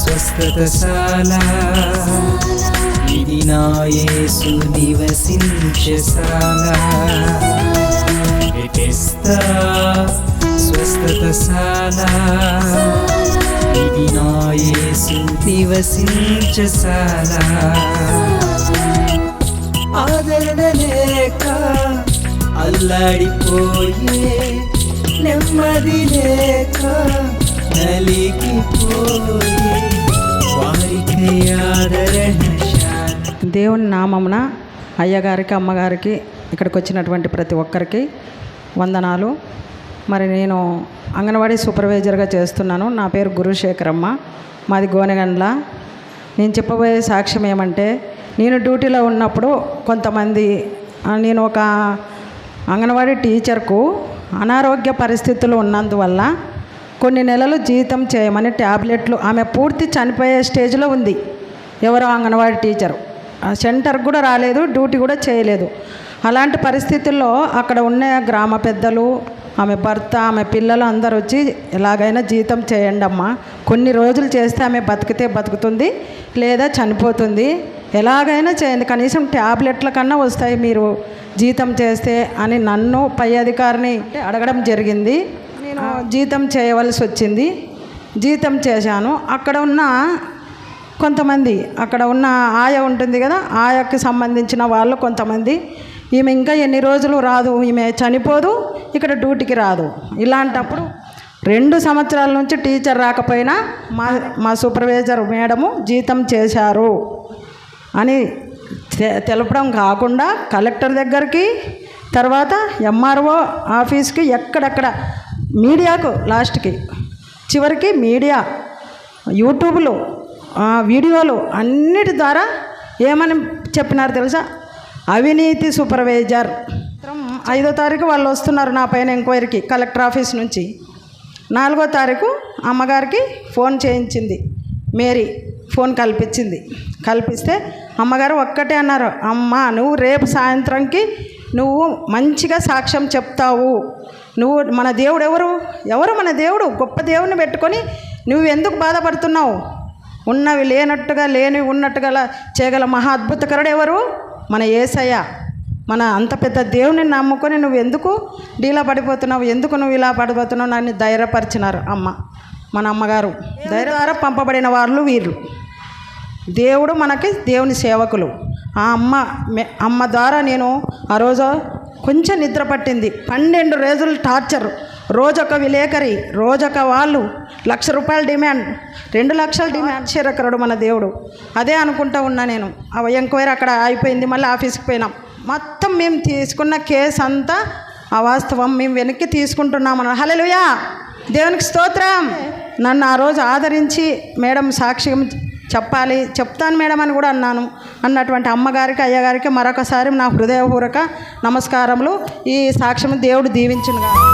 స్వస్థతశాల. ఇది నా యేసు నివసించశాల స్వస్థతశాల. ఇది నా యేసు నివసించశాల ఆదరణ లేక అల్లాడిపోయే నెమ్మది లేక దేవుని నామమున అయ్యగారికి అమ్మగారికి ఇక్కడికి వచ్చినటువంటి ప్రతి ఒక్కరికి వందనాలు. మరి నేను అంగన్వాడీ సూపర్వైజర్గా చేస్తున్నాను. నా పేరు గురుశేఖరమ్మ. మాది గోనెగండ్ల. నేను చెప్పబోయే సాక్ష్యం ఏమంటే నేను డ్యూటీలో ఉన్నప్పుడు కొంతమంది నేను ఒక అంగన్వాడీ టీచర్కు అనారోగ్య పరిస్థితులు ఉన్నందువల్ల కొన్ని నెలలు జీతం చేయమని ట్యాబ్లెట్లు ఆమె పూర్తి చనిపోయే స్టేజ్లో ఉంది. ఎవరో అంగన్వాడీ టీచరు. ఆ సెంటర్కి కూడా రాలేదు డ్యూటీ కూడా చేయలేదు. అలాంటి పరిస్థితుల్లో అక్కడ ఉన్న గ్రామ పెద్దలు ఆమె భర్త ఆమె పిల్లలు అందరు వచ్చి ఎలాగైనా జీతం చేయండి అమ్మా. కొన్ని రోజులు చేస్తే ఆమె బతికితే బతుకుతుంది లేదా చనిపోతుంది. ఎలాగైనా చేయండి. కనీసం ట్యాబ్లెట్ల కన్నా వస్తాయి మీరు జీతం చేస్తే అని నన్ను పై అధికారిని అడగడం జరిగింది. నేను జీతం చేయవలసి వచ్చింది. జీతం చేశాను. అక్కడ ఉన్న కొంతమంది అక్కడ ఉన్న ఆయ ఉంటుంది కదా ఆయకి సంబంధించిన వాళ్ళు కొంతమంది. ఈమె ఇంకా ఎన్ని రోజులు రాదు ఈమె చనిపోదు ఇక్కడ డ్యూటీకి రాదు. ఇలాంటప్పుడు రెండు సంవత్సరాల నుంచి టీచర్ రాకపోయినా మా మా సూపర్వైజర్ మేడము జీతం చేశారు అని తెలపడం కాకుండా కలెక్టర్ దగ్గరికి తర్వాత ఎంఆర్ఓ ఆఫీస్కి ఎక్కడెక్కడ మీడియాకు లాస్ట్కి చివరికి మీడియా యూట్యూబ్లో వీడియోలు అన్నిటి ద్వారా ఏమని చెప్పినారు తెలుసా? అవినీతి సూపర్వైజర్. ఐదో తారీఖు వాళ్ళు వస్తున్నారు నా పైన ఎంక్వైరీకి కలెక్టర్ ఆఫీస్ నుంచి. నాలుగో తారీఖు అమ్మగారికి ఫోన్ చేయించింది. మేరీ ఫోన్ కల్పించింది. కల్పిస్తే అమ్మగారు ఒక్కటే అన్నారు అమ్మ నువ్వు రేపు సాయంత్రంకి నువ్వు మంచిగా సాక్ష్యం చెప్తావు. నువ్వు మన దేవుడు ఎవరు? ఎవరు మన దేవుడు? గొప్ప దేవుని పెట్టుకొని నువ్వు ఎందుకు బాధపడుతున్నావు? ఉన్నవి లేనట్టుగా లేనివి ఉన్నట్టుగా చేయగల మహా అద్భుతకరుడు ఎవరు? మన ఏసయ్య. మన అంత పెద్ద దేవుని నమ్ముకొని నువ్వు ఎందుకు డీలా పడిపోతున్నావు? ఎందుకు నువ్వు ఇలా పడిపోతున్నావు? నన్ను ధైర్యపరిచినారు అమ్మ మన అమ్మగారు. ధైర్య ద్వారా పంపబడిన వాళ్ళు వీళ్ళు దేవుడు మనకి దేవుని సేవకులు. ఆ అమ్మ అమ్మ ద్వారా నేను ఆ రోజు కొంచెం నిద్ర పట్టింది. పన్నెండు రోజులు టార్చర్. రోజొక విలేకరి రోజొక వాళ్ళు లక్ష రూపాయల డిమాండ్. రెండు లక్షల డిమాండ్ చిరకరుడు మన దేవుడు. అదే అనుకుంటా ఉన్నా నేను. ఆ ఎంక్వైరీ అక్కడ అయిపోయింది మళ్ళీ ఆఫీస్కి పోయినాం. మొత్తం మేము తీసుకున్న కేసు అంతా ఆ వాస్తవం మేము వెనక్కి తీసుకుంటున్నామన్న హల్లెలూయా! దేవునికి స్తోత్రం! నన్ను ఆ రోజు ఆదరించి మేడం సాక్ష్యం చెప్పాలి. చెప్తాను మేడం అని కూడా అన్నాను. అన్నటువంటి అమ్మగారికి అయ్యగారికి మరొకసారి నా హృదయపూర్వక నమస్కారములు. ఈ సాక్ష్యం దేవుడు దీవించునుగా